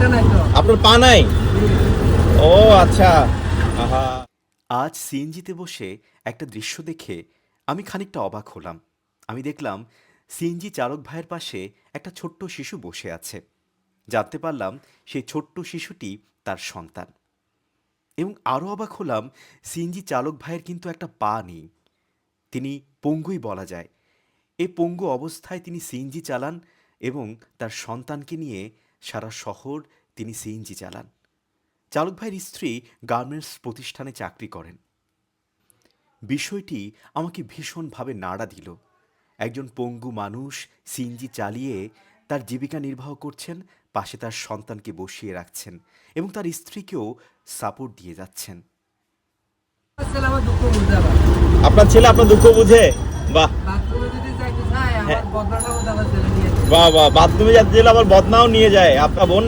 আপনার পা নাই? ও আচ্ছা। আহা। আজ সিএনজিতে বসে একটা দৃশ্য দেখে আমি খানিকটা অবাক হলাম। আমি দেখলাম সিএনজি চালক ভাইয়ের পাশে একটা ছোট্ট শিশু বসে আছে। জানতে পারলাম সেই ছোট্ট শিশুটি তার সন্তান। এবং আরও অবাক হলাম সিএনজি চালক ভাইয়ের কিন্তু একটা পা নেই। তিনি পঙ্গুই বলা যায়। এই পঙ্গু অবস্থায় তিনি সিএনজি চালান এবং তার সন্তানকে নিয়ে সারা শহর তিনি সিএনজি চালান। চালক ভাইয়ের স্ত্রী গার্মেন্টস প্রতিষ্ঠানে চাকরি করেন। বিষয়টি আমাকে ভীষণভাবে নাড়া দিল। একজন পঙ্গু মানুষ সিএনজি চালিয়ে তার জীবিকা নির্বাহ করছেন পাশে তার সন্তানকে বসিয়ে রাখছেন এবং তার স্ত্রীকেও সাপোর্ট দিয়ে যাচ্ছেন। আপনার ছেলে আপনার দুঃখ বুঝে বাহ! বাহ বাহ বাথরুমে যাতে গেলে আবার বদনাও নিয়ে যায়। আপনার বোন